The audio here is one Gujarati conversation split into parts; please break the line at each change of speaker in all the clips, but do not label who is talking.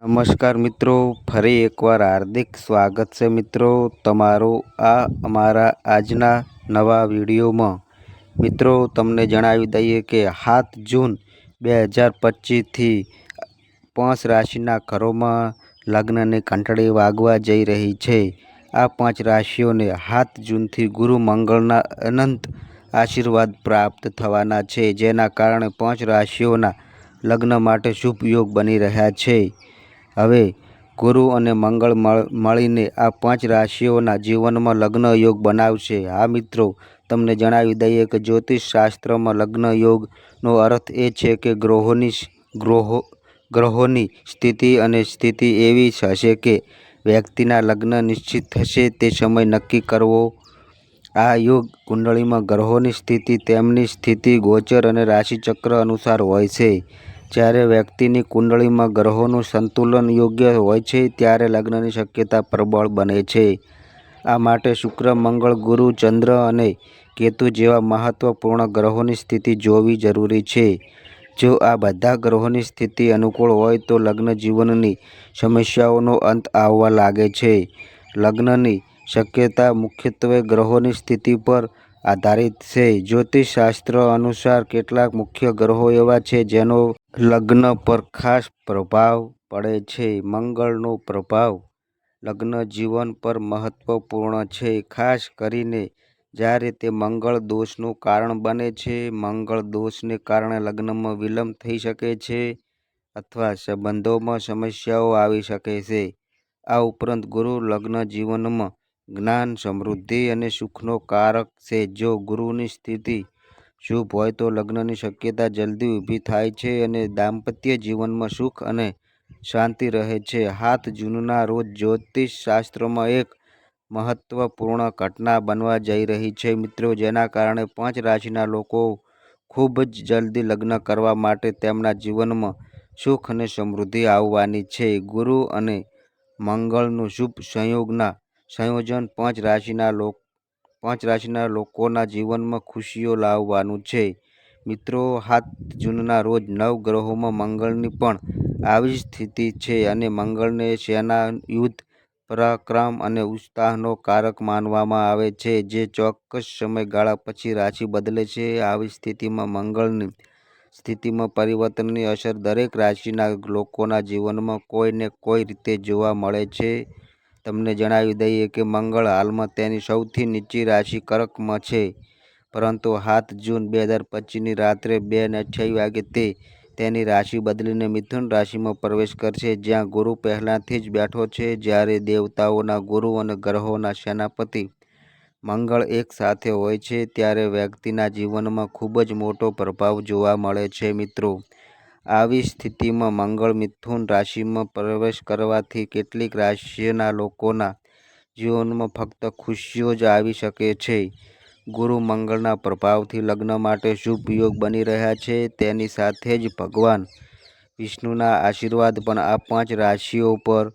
નમસ્કાર મિત્રો, ફરી એકવાર હાર્દિક સ્વાગત છે મિત્રો તમારું આ અમારા આજના નવા વિડીયોમાં. મિત્રો, તમને જણાવી દઈએ કે સાત જૂન બે હજાર પચીસથી પાંચ રાશિના ઘરોમાં લગ્નની કંટળી વાગવા જઈ રહી છે. આ પાંચ રાશિઓને સાત જૂનથી ગુરુ મંગળના અનંત આશીર્વાદ પ્રાપ્ત થવાના છે, જેના કારણે પાંચ રાશિઓના લગ્ન માટે શુભ યોગ બની રહ્યા છે. હવે ગુરુ અને મંગળ મળીને આ પાંચ રાશિઓના જીવનમાં લગ્ન યોગ બનાવશે. હા મિત્રો, તમને જણાવી દઈએ કે જ્યોતિષ શાસ્ત્રમાં લગ્ન યોગનો અર્થ એ છે કે ગ્રહોની ગ્રહો, ગ્રહોની સ્થિતિ અને સ્થિતિ એવી હશે કે વ્યક્તિના લગ્ન નિશ્ચિત થશે તે સમય નક્કી કરવો. આ યોગ કુંડળીમાં ગ્રહોની સ્થિતિ, તેમની સ્થિતિ, ગોચર અને રાશિચક્ર અનુસાર હોય છે. જ્યારે વ્યક્તિની કુંડળીમાં ગ્રહોનું સંતુલન યોગ્ય હોય છે, ત્યારે લગ્નની શક્યતા પ્રબળ બને છે. આ માટે શુક્ર, મંગળ, ગુરુ, ચંદ્ર અને કેતુ જેવા મહત્વપૂર્ણ ગ્રહોની સ્થિતિ જોવી જરૂરી છે. જો આ બધા ગ્રહોની સ્થિતિ અનુકૂળ હોય, તો લગ્ન જીવનની સમસ્યાઓનો અંત આવવા લાગે છે. લગ્નની શક્યતા મુખ્યત્વે ગ્રહોની સ્થિતિ પર આધારિત છે. જ્યોતિષશાસ્ત્ર અનુસાર કેટલાક મુખ્ય ગ્રહો એવા છે, જેનો લગ્ન પર ખાસ પ્રભાવ પડે છે, મંગળનો પ્રભાવ લગ્ન જીવન પર મહત્વપૂર્ણ છે, ખાસ કરીને જ્યારે તે મંગળ દોષનું કારણ બને છે, મંગળ દોષને કારણે લગ્નમાં વિલંબ થઈ શકે છે અથવા સંબંધોમાં સમસ્યાઓ આવી શકે છે. આ ઉપરાંત ગુરુ લગ્ન જીવનમાં જ્ઞાન સમૃદ્ધિ અને સુખનો કારક છે. જો ગુરુની સ્થિતિ શુભ હોય તો લગ્નની શક્યતા જલ્દી ઊભી થાય છે અને દાંપત્ય જીવનમાં સુખ અને શાંતિ રહે છે. હાથ જૂનના રોજ જ્યોતિષ શાસ્ત્રમાં એક મહત્વપૂર્ણ ઘટના બનવા જઈ રહી છે. મિત્રો, જેના કારણે પાંચ રાશિના લોકો ખૂબ જ જલ્દી લગ્ન કરવા માટે તેમના જીવનમાં સુખ અને સમૃદ્ધિ આવવાની છે. ગુરુ અને મંગળનું શુભ સંયોગના સંયોજન પાંચ રાશિના લોકો પાંચ રાશિના લોકોના જીવનમાં ખુશીઓ લાવવાનું છે. મિત્રો સાત જૂનના રોજ નવ ગ્રહોમાં મંગળની પણ આવી સ્થિતિ છે અને મંગળને સેના યુદ્ધ, પરાક્રમ અને ઉત્સાહનો કારક માનવામાં આવે છે, જે ચોક્કસ સમયગાળા પછી રાશિ બદલે છે. આવી સ્થિતિમાં મંગળની સ્થિતિમાં પરિવર્તનની અસર દરેક રાશિના લોકોના જીવનમાં કોઈને કોઈ રીતે જોવા મળે છે. તમને જણાવી દઈએ કે મંગળ હાલમાં તેની સૌથી નીચી રાશિ કર્કમાં છે. પરંતુ સાત જૂન બે હજાર પચીસની રાત્રે બે ને અઠ્યાવીસ વાગે તે તેની રાશિ બદલીને મિથુન રાશિમાં પ્રવેશ કરશે, જ્યાં ગુરુ પહેલાંથી જ બેઠો છે જ્યારે દેવતાઓના ગુરુ અને ગ્રહોના સેનાપતિ મંગળ એક સાથે હોય છે, ત્યારે વ્યક્તિના જીવનમાં ખૂબ જ મોટો પ્રભાવ જોવા મળે છે મિત્રો. આવી સ્થિતિમાં મંગળ મિથુન રાશિમાં પ્રવેશ કરવાથી કેટલીક રાશિના લોકોના જીવનમાં ફક્ત ખુશીઓ જ આવી શકે છે. ગુરુ મંગળના પ્રભાવથી લગ્ન માટે શુભ યોગ બની રહ્યા છે. તેની સાથે જ ભગવાન વિષ્ણુના આશીર્વાદ પણ આ પાંચ રાશિઓ પર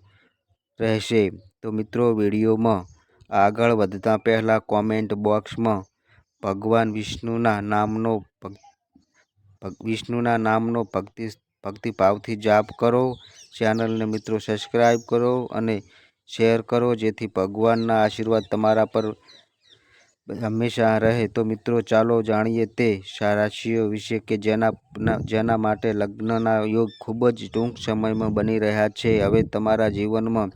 રહેશે. તો મિત્રો, વિડીયોમાં આગળ વધતા પહેલાં કોમેન્ટ બોક્સમાં ભગવાન વિષ્ણુના નામનો વિષ્ણુના નામનો ભક્તિ, ભક્તિભાવથી જાપ કરો, ચેનલને મિત્રો સબસ્ક્રાઈબ કરો અને શેર કરો, જેથી ભગવાનના આશીર્વાદ તમારા પર હંમેશા રહે. તો મિત્રો, ચાલો જાણીએ તે રાશિઓ વિશે કે જેના જેના માટે લગ્નના યોગ ખૂબ જ ટૂંક સમયમાં બની રહ્યા છે. હવે તમારા જીવનમાં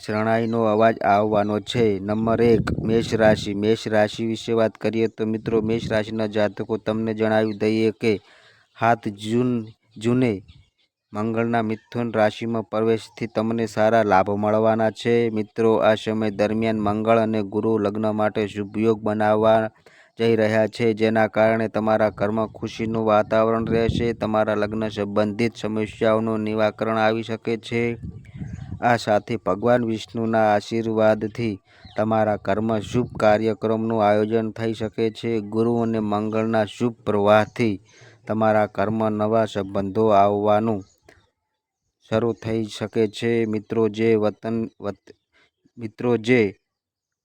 શરણાઈનો અવાજ આવવાનો છે. નંબર એક, મેષ રાશિ. મેષ રાશિ વિશે વાત કરીએ તો મિત્રો, મેષ રાશિના જાતકો તમને જણાવી દઈએ કે સાત જૂન, જૂને મંગળના મિથુન રાશિમાં પ્રવેશથી તમને સારા લાભ મળવાના છે. મિત્રો, આ સમય દરમિયાન મંગળ અને ગુરુ લગ્ન માટે શુભયોગ બનાવવા જઈ રહ્યા છે. જેના કારણે તમારા ઘરમાં ખુશીનું વાતાવરણ રહેશે. તમારા લગ્ન સંબંધિત સમસ્યાઓનું નિવાકરણ આવી શકે છે. આ સાથે ભગવાન વિષ્ણુના આશીર્વાદથી તમારા કર્મ શુભ કાર્યક્રમનું આયોજન થઈ શકે છે. ગુરુ અને મંગળના શુભ પ્રવાહથી તમારા કર્મ નવા સંબંધો આવવાનું શરૂ થઈ શકે છે. મિત્રો જે વતન મિત્રો જે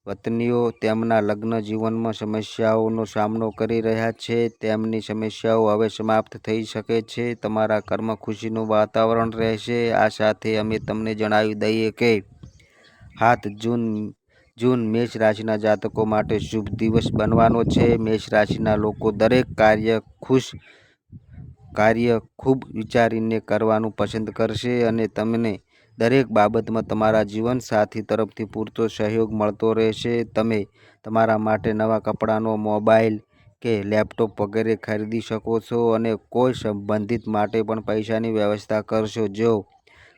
વતનીઓ તેમના લગ્ન જીવનમાં સમસ્યાઓનો સામનો કરી રહ્યા છે. તેમની સમસ્યાઓ હવે સમાપ્ત થઈ શકે છે. તમારા કર્મ ખુશીનું વાતાવરણ રહેશે. આ સાથે અમે તમને જણાવી દઈએ કે સાત જૂન જૂન મેષ રાશિના જાતકો માટે શુભ દિવસ બનવાનો છે. મેષ રાશિના લોકો દરેક કાર્ય ખુશ, કાર્ય ખૂબ વિચારીને કરવાનું પસંદ કરશે અને તમને દરેક બાબતમાં તમારા જીવનસાથી તરફથી પૂરતો સહયોગ મળતો રહેશે. તમે તમારા માટે નવા કપડાંનો, મોબાઈલ કે લેપટોપ વગેરે ખરીદી શકો છો અને કોઈ સંબંધિત માટે પણ પૈસાની વ્યવસ્થા કરશો. જો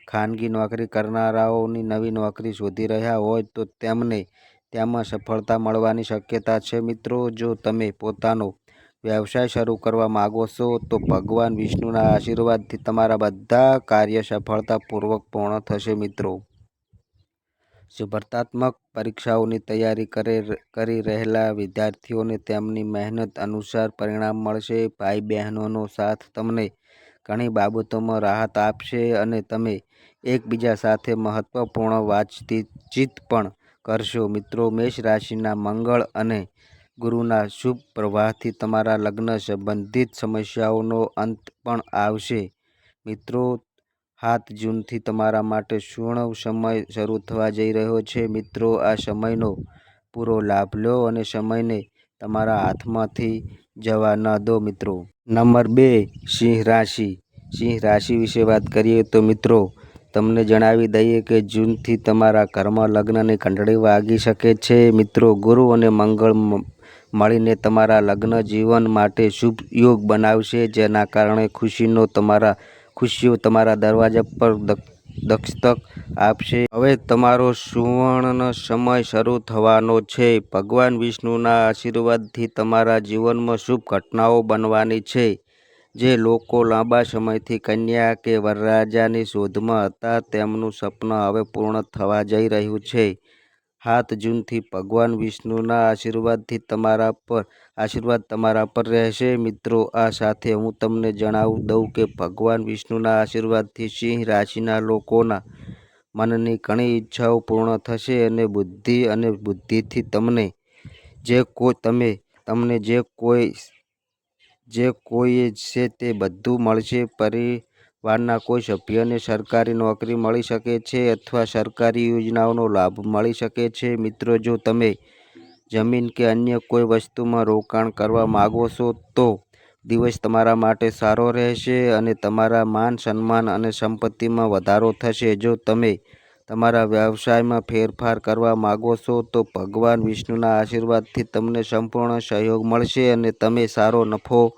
ખાનગી નોકરી કરનારાઓની નવી નોકરી શોધી રહ્યા હોય તો તેમને તેમાં સફળતા મળવાની શક્યતા છે. મિત્રો, જો તમે પોતાનો વ્યવસાય શરૂ કરવા માગો છો, તો ભગવાન વિષ્ણુના આશીર્વાદથી તમારા બધા કાર્ય સફળતાપૂર્વક પૂર્ણ થશે મિત્રો. સ્પર્ધાત્મક પરીક્ષાઓની તૈયારી કરે રહેલા વિદ્યાર્થીઓને તેમની મહેનત અનુસાર પરિણામ મળશે. ભાઈ બહેનોનો સાથ તમને ઘણી બાબતોમાં રાહત આપશે અને તમે એકબીજા સાથે મહત્વપૂર્ણ વાતચીત પણ કરશો. મિત્રો, મેષ રાશિના મંગળ અને ગુરુના શુભ પ્રવાહથી તમારા લગ્ન સંબંધિત સમસ્યાઓનો અંત પણ આવશે. મિત્રો, સાત જૂનથી તમારા માટે સુવર્ણ સમય શરૂ થવા જઈ રહ્યો છે. મિત્રો, આ સમયનો પૂરો લાભ લો અને સમયને તમારા હાથમાંથી જવા ન દો મિત્રો. નંબર બે, સિંહ રાશિ. સિંહ રાશિ વિશે વાત કરીએ તો મિત્રો, તમને જણાવી દઈએ કે જૂનથી તમારા ઘરમાં લગ્નની ઘંટડી વાગી શકે છે. મિત્રો, ગુરુ અને મંગળ મળીને તમારા લગ્ન જીવન માટે શુભ યોગ બનાવશે, જેના કારણે ખુશીનો તમારા, ખુશીઓ તમારા દરવાજા પર દસ્તક આપશે. હવે તમારો સુવર્ણ સમય શરૂ થવાનો છે. ભગવાન વિષ્ણુના આશીર્વાદથી તમારા જીવનમાં શુભ ઘટનાઓ બનવાની છે. જે લોકો લાંબા સમયથી કન્યા કે વરરાજાની શોધમાં હતા, તેમનું સપનું હવે પૂર્ણ થવા જઈ રહ્યું છે. સાત જૂનથી ભગવાન વિષ્ણુના આશીર્વાદથી તમારા પર, આશીર્વાદ તમારા પર રહેશે. મિત્રો, આ સાથે હું તમને જણાવું દઉં કે ભગવાન વિષ્ણુના આશીર્વાદથી સિંહ રાશિના લોકોના મનની ઘણી ઈચ્છાઓ પૂર્ણ થશે અને બુદ્ધિ અને બુદ્ધિથી તમને જે કોઈ તમે, તમને જે કોઈ જે કોઈ છે તે બધું મળશે. પરિવારના કોઈ સભ્યને સરકારી નોકરી મળી શકે છે અથવા સરકારી યોજનાઓનો લાભ મળી શકે છે? મિત્રો, જો તમે જમીન કે અન્ય કોઈ વસ્તુમાં રોકાણ કરવા માગો છો, તો દિવસ તમારા માટે સારો રહેશે અને તમારા માન, સન્માન અને સંપત્તિમાં વધારો થશે. જો તમે તમારા વ્યવસાયમાં ફેરફાર કરવા માગો છો, તો ભગવાન વિષ્ણુના આશીર્વાદથી તમને સંપૂર્ણ સહયોગ મળશે અને તમે સારો નફો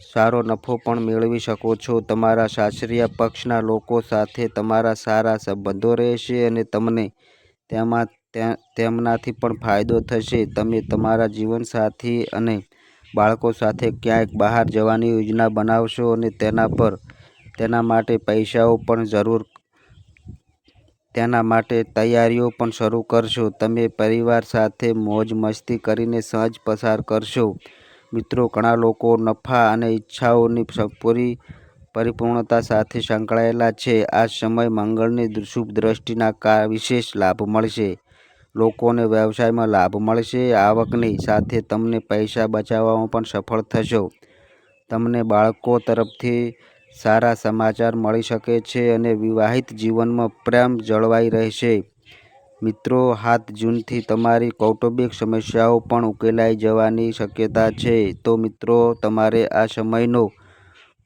સારો નફો પણ મેળવી શકો છો. તમારા સાસરિયા પક્ષના લોકો સાથે તમારા સારા સંબંધો રહેશે અને તમને તેમાં તેમનાથી પણ ફાયદો થશે. તમે તમારા જીવનસાથી અને બાળકો સાથે ક્યાંક બહાર જવાની યોજના બનાવશો અને તેના પર, તેના માટે પૈસાઓ પણ જરૂર, તેના માટે તૈયારીઓ પણ શરૂ કરશો. તમે પરિવાર સાથે મોજ મસ્તી કરીને સહજ પસાર કરશો. મિત્રો, ઘણા લોકો નફા અને ઈચ્છાઓની પૂરી પરિપૂર્ણતા સાથે સંકળાયેલા છે. આ સમય મંગળની શુભ દ્રષ્ટિના વિશેષ લાભ મળશે. લોકોને વ્યવસાયમાં લાભ મળશે. આવકની સાથે તમને પૈસા બચાવવામાં પણ સફળ થશો. તમને બાળકો તરફથી સારા સમાચાર મળી શકે છે અને વિવાહિત જીવનમાં પ્રેમ જળવાઈ રહેશે. મિત્રો સાત જૂનથી તમારી કૌટુંબિક સમસ્યાઓ પણ ઉકેલાઈ જવાની શક્યતા છે. તો મિત્રો, તમારે આ સમયનો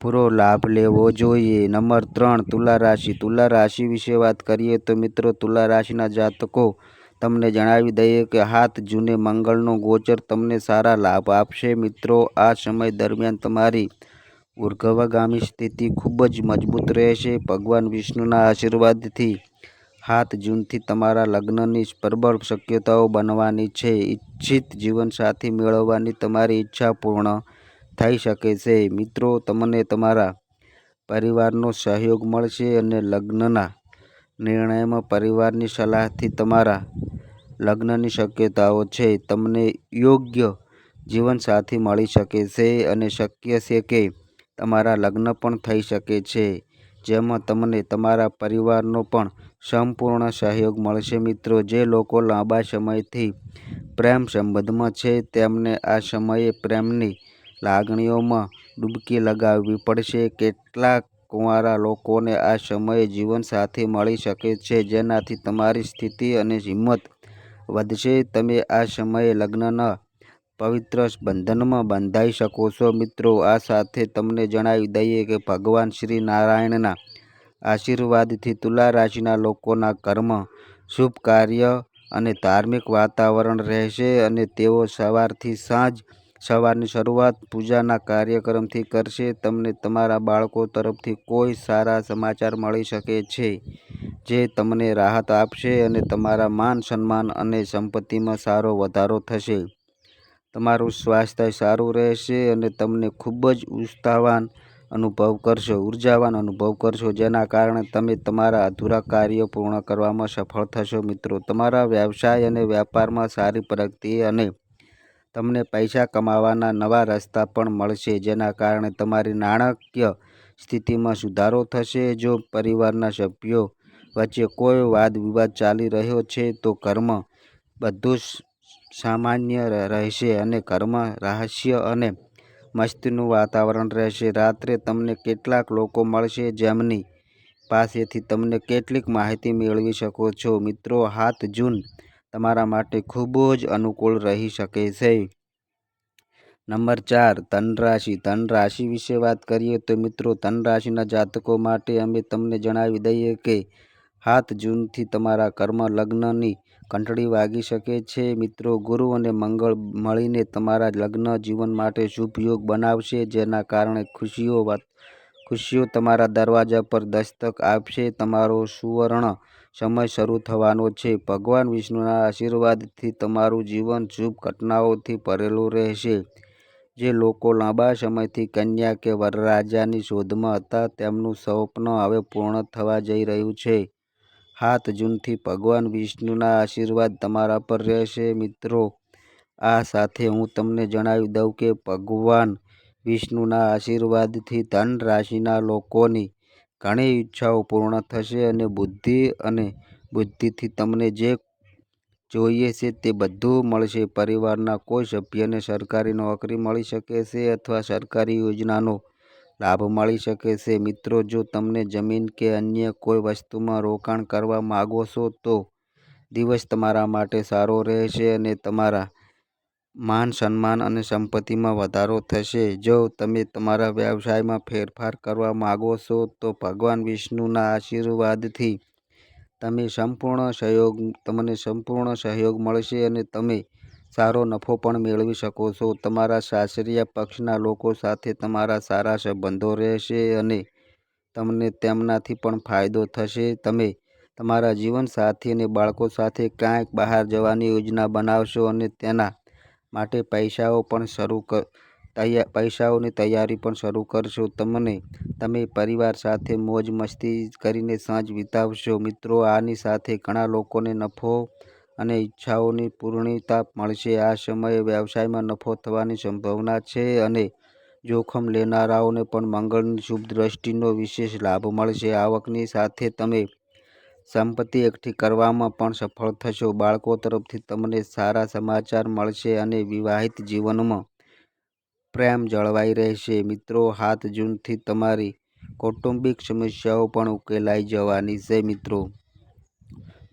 પૂરો લાભ લેવો જોઈએ. નંબર ત્રણ, તુલા રાશિ. તુલા રાશિ વિશે વાત કરીએ તો મિત્રો, તુલા રાશિના જાતકો તમને જણાવી દઈએ કે સાત જૂને મંગળનો ગોચર તમને સારા લાભ આપશે. મિત્રો, આ સમય દરમિયાન તમારી ઉર્ધ્વગામી સ્થિતિ ખૂબ જ મજબૂત રહેશે. ભગવાન વિષ્ણુના આશીર્વાદથી સાત જૂનથી તમારા લગ્નની પ્રબળ શક્યતાઓ બનવાની છે. ઈચ્છિત જીવનસાથી મેળવવાની તમારી ઈચ્છા પૂર્ણ થઈ શકે છે. મિત્રો, તમને તમારા પરિવારનો સહયોગ મળશે અને લગ્નના નિર્ણયમાં પરિવારની સલાહથી તમારા લગ્નની શક્યતાઓ છે. તમને યોગ્ય જીવનસાથી મળી શકે છે અને શક્ય છે કે તમારા લગ્ન પણ થઈ શકે છે. જેમાં તમને તમારા પરિવારનો પણ સંપૂર્ણ સહયોગ મળશે. મિત્રો, જે લોકો લાંબા સમયથી પ્રેમ સંબંધમાં છે, તેમને આ સમયે પ્રેમની લાગણીઓમાં ડૂબકી લગાવવી પડશે. કેટલાક કુંવારા લોકોને આ સમયે જીવનસાથી મળી શકે છે, જેનાથી તમારી સ્થિતિ અને હિંમત વધશે. તમે આ સમયે લગ્નના પવિત્ર બંધનમાં બંધાઈ શકો છો. મિત્રો, આ સાથે તમને જણાવી દઈએ કે ભગવાન શ્રી નારાયણના આશીર્વાદથી તુલા રાશિના લોકોના કર્મ, શુભ કાર્ય અને ધાર્મિક વાતાવરણ રહેશે અને તેઓ સવારથી સાંજ સવારની શરૂઆત પૂજાના કાર્યક્રમથી કરશે. તમને તમારા બાળકો તરફથી કોઈ સારા સમાચાર મળી શકે છે જે તમને રાહત આપશે અને તમારા માન સન્માન અને સંપત્તિમાં સારો વધારો થશે. તમારું સ્વાસ્થ્ય સારું રહેશે અને તમને ખૂબ જ ઉત્સાહવાન અનુભવ કરશો, ઉર્જાવાન અનુભવ કરશો, જેના કારણે તમે તમારા અધૂરા કાર્યો પૂર્ણ કરવામાં સફળ થશો. મિત્રો, તમારા વ્યવસાય અને વ્યાપારમાં સારી પ્રગતિ અને તમને પૈસા કમાવાના નવા રસ્તા પણ મળશે, જેના કારણે તમારી નાણાકીય સ્થિતિમાં સુધારો થશે. જો પરિવારના સભ્યો વચ્ચે કોઈ વાદ વિવાદ ચાલી રહ્યો છે, તો ઘરમાં બધું સામાન્ય રહેશે અને ઘરમાં રહસ્ય અને મસ્તીનું વાતાવરણ રહેશે. રાત્રે તમને કેટલાક લોકો મળશે જેમની પાસેથી તમને કેટલીક માહિતી મેળવી શકો છો. મિત્રો, હાથ જૂન તમારા માટે ખૂબ જ અનુકૂળ રહી શકે છે. નંબર ચાર ધન રાશિ ધન રાશિ વિશે વાત કરીએ તો મિત્રો ધન રાશિના જાતકો માટે અમે તમને જણાવી દઈએ કે સાત જૂનથી તમારા કર્મ લગ્નની ઘંટડી વાગી શકે છે. મિત્રો, ગુરુ અને મંગળ મળીને તમારા લગ્ન જીવન માટે શુભ યોગ બનાવશે, જેના કારણે ખુશીઓ ખુશીઓ તમારા દરવાજા પર દસ્તક આપશે. તમારો સુવર્ણ સમય શરૂ થવાનો છે. ભગવાન વિષ્ણુના આશીર્વાદથી તમારું જીવન શુભ ઘટનાઓથી ભરેલું રહેશે. જે લોકો લાંબા સમયથી કન્યા કે વરરાજાની શોધમાં હતા, તેમનું સ્વપ્ન હવે પૂર્ણ થવા જઈ રહ્યું છે. સાત જૂનથી ભગવાન વિષ્ણુના આશીર્વાદ તમારા પર રહેશે મિત્રો. આ સાથે હું તમને જણાવી દઉં કે ભગવાન વિષ્ણુના આશીર્વાદથી ધન રાશિના લોકોની ઘણી ઈચ્છાઓ પૂર્ણ થશે અને બુદ્ધિ અને બુદ્ધિથી તમને જે જોઈએ છે તે બધું મળશે. પરિવારના કોઈ સભ્યને સરકારી નોકરી મળી શકે છે અથવા સરકારી યોજનાનો લાભ મળી શકે છે. મિત્રો, જો તમને જમીન કે અન્ય કોઈ વસ્તુમાં રોકાણ કરવા માગો છો, તો દિવસ તમારા માટે સારો રહેશે અને તમારા માન, સન્માન અને સંપત્તિમાં વધારો થશે. જો તમે તમારા વ્યવસાયમાં ફેરફાર કરવા માગો છો, તો ભગવાન વિષ્ણુના આશીર્વાદથી તમે સંપૂર્ણ સહયોગ, તમને સંપૂર્ણ સહયોગ મળશે અને તમે સારો નફો પણ મેળવી શકો છો. તમારા સાસરિયા પક્ષના લોકો સાથે તમારા સારા સંબંધો રહેશે અને તમને તેમનાથી પણ ફાયદો થશે. તમે તમારા જીવનસાથી અને બાળકો સાથે ક્યાંક બહાર જવાની યોજના બનાવશો અને તેના માટે પૈસાઓ પણ શરૂ તૈયાર પૈસાઓની તૈયારી પણ શરૂ કરશો. તમને, તમે પરિવાર સાથે મોજ મસ્તી કરીને સાંજ વિતાવશો. મિત્રો, આની સાથે ઘણા લોકોને નફો અને ઈચ્છાઓની પૂર્ણતા મળશે. આ સમયે વ્યવસાયમાં નફો થવાની સંભાવના છે અને જોખમ લેનારાઓને પણ મંગળની શુભ દ્રષ્ટિનો વિશેષ લાભ મળશે. આવકની સાથે તમે સંપત્તિ એકઠી કરવામાં પણ સફળ થશો. બાળકો તરફથી તમને સારા સમાચાર મળશે અને વિવાહિત જીવનમાં પ્રેમ જળવાઈ રહેશે. મિત્રો, સાત જૂનથી તમારી કૌટુંબિક સમસ્યાઓ પણ ઉકેલાઈ જવાની છે. મિત્રો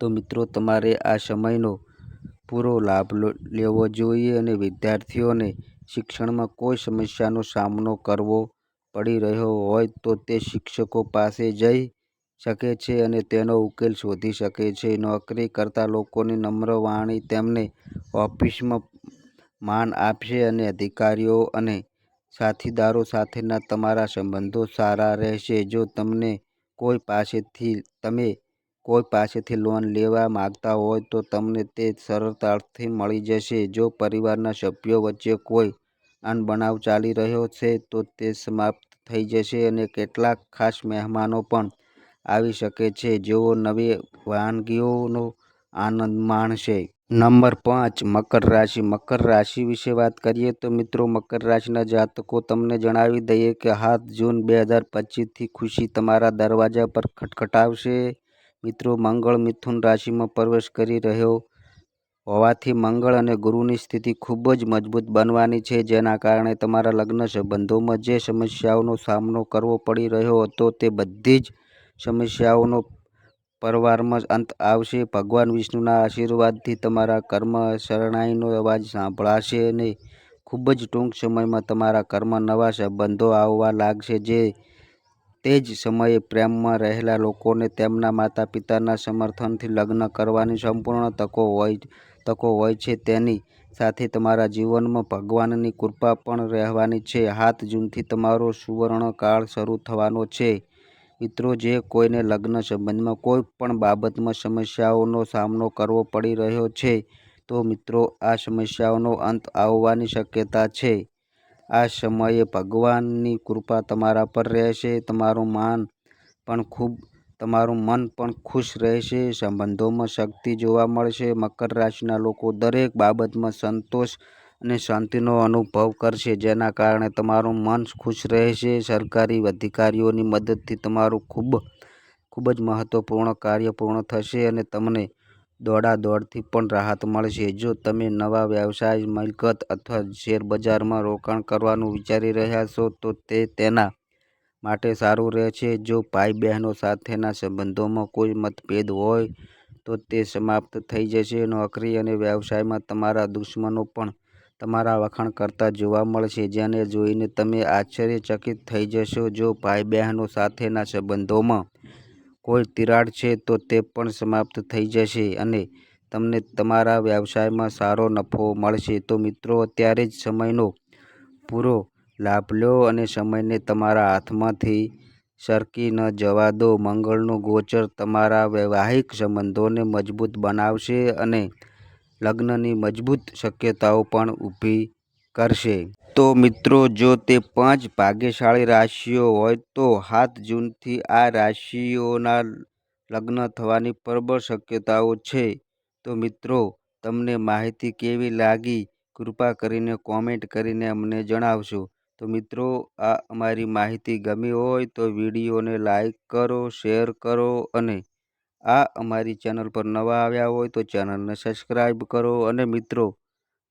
તો મિત્રો, તમારે આ સમયનો પૂરો લાભ લેવો જોઈએ અને વિદ્યાર્થીઓને શિક્ષણમાં કોઈ સમસ્યાનો સામનો કરવો પડી રહ્યો હોય તો તે શિક્ષકો પાસે જઈ શકે છે અને તેનો ઉકેલ શોધી શકે છે. નોકરી કરતા લોકોની નમ્ર વાણી તેમને ઓફિસમાં માન આપશે અને અધિકારીઓ અને સાથીદારો સાથેના તમારા સંબંધો સારા રહેશે. જો તમને કોઈ પાસેથી તમે કોઈ પાસેથી લોન લેવા માગતા હોય તો તમને તે સરળતાથી મળી જશે. જો પરિવારના સભ્યો વચ્ચે કોઈ અનબનાવ ચાલી રહ્યો છે, તો તે સમાપ્ત થઈ જશે અને કેટલાક ખાસ મહેમાનો પણ આવી શકે છે. જેઓ નવી વાનગીઓનો આનંદ માણશે. નંબર પાંચ, મકર રાશિ. મકર રાશિ વિશે વાત કરીએ તો મિત્રો, મકર રાશિના જાતકો તમને જણાવી દઈએ કે સાત જૂન બે હજાર પચીસથી ખુશી તમારા દરવાજા પર ખટખટાવશે. મિત્રો, મંગળ મિથુન રાશિમાં પ્રવેશ કરી રહ્યો હોવાથી મંગળ અને ગુરુની સ્થિતિ ખૂબ જ મજબૂત બનવાની છે, જેના કારણે તમારા લગ્ન સંબંધોમાં જે સમસ્યાઓનો સામનો કરવો પડી રહ્યો હતો તે બધી જ સમસ્યાઓનો પરવારમાં અંત આવશે. ભગવાન વિષ્ણુના આશીર્વાદથી તમારા કર્મ શરણાઈનો અવાજ સાંભળાશે અને ખૂબ જ ટૂંક સમયમાં તમારા કર્મ નવા સંબંધો આવવા લાગશે, જે તે જ સમયે પ્રેમમાં રહેલા લોકોને તેમના માતા પિતાના સમર્થનથી લગ્ન કરવાની સંપૂર્ણ તકો હોય તકો હોય છે. તેની સાથે તમારા જીવનમાં ભગવાનની કૃપા પણ રહેવાની છે. સાત જૂનથી તમારો સુવર્ણકાળ શરૂ થવાનો છે. મિત્રો, જે કોઈને લગ્ન સંબંધમાં કોઈ પણ બાબતમાં સમસ્યાઓનો સામનો કરવો પડી રહ્યો છે, તો મિત્રો, આ સમસ્યાઓનો અંત આવવાની શક્યતા છે. આ સમયે ભગવાનની કૃપા તમારા પર રહેશે, તમારું માન પણ ખૂબ, તમારું મન પણ ખુશ રહેશે, સંબંધોમાં શક્તિ જોવા મળશે, મકર રાશિના લોકો દરેક બાબતમાં સંતોષ અને શાંતિનો અનુભવ કરશે, જેના કારણે તમારું મન ખુશ રહેશે, સરકારી અધિકારીઓની મદદથી તમારું ખૂબ ખૂબ જ મહત્ત્વપૂર્ણ કાર્ય પૂર્ણ થશે અને તમને દોડાદોડથી પણ રાહત મળશે. જો તમે નવા વ્યવસાય, મિલકત અથવા શેરબજારમાં રોકાણ કરવાનું વિચારી રહ્યા છો, તો તે તેના માટે સારું રહેશે. જો ભાઈ બહેનો સાથેના સંબંધોમાં કોઈ મતભેદ હોય, તો તે સમાપ્ત થઈ જશે. નોકરી અને વ્યવસાયમાં તમારા દુશ્મનો પણ તમારા વખાણ કરતા જોવા મળશે, જેને જોઈને તમે આશ્ચર્યચકિત થઈ જશો. જો ભાઈ બહેનો સાથેના સંબંધોમાં કોઈ તિરાડ છે તો તે પણ સમાપ્ત થઈ જશે અને તમને તમારા વ્યવસાયમાં સારો નફો મળશે. તો મિત્રો, અત્યારે જ સમયનો પૂરો લાભ લો અને સમયને તમારા હાથમાંથી સરકી ન જવા દો. મંગળનું ગોચર તમારા વૈવાહિક સંબંધોને મજબૂત બનાવશે અને લગ્નની મજબૂત શક્યતાઓ પણ ઊભી કરશે. તો મિત્રો, જો તે પાંચ ભાગ્યશાળી રાશિઓ હોય તો સાત જૂનથી આ રાશિઓના લગ્ન થવાની પ્રબળ શક્યતાઓ છે. તો મિત્રો, તમને માહિતી કેવી લાગી? કૃપા કરીને કોમેન્ટ કરીને અમને જણાવશો. તો મિત્રો, આ અમારી માહિતી ગમી હોય તો વિડીયોને લાઈક કરો, શેર કરો અને આ અમારી ચેનલ પર નવા આવ્યા હોય તો ચેનલને સબસ્ક્રાઈબ કરો. અને મિત્રો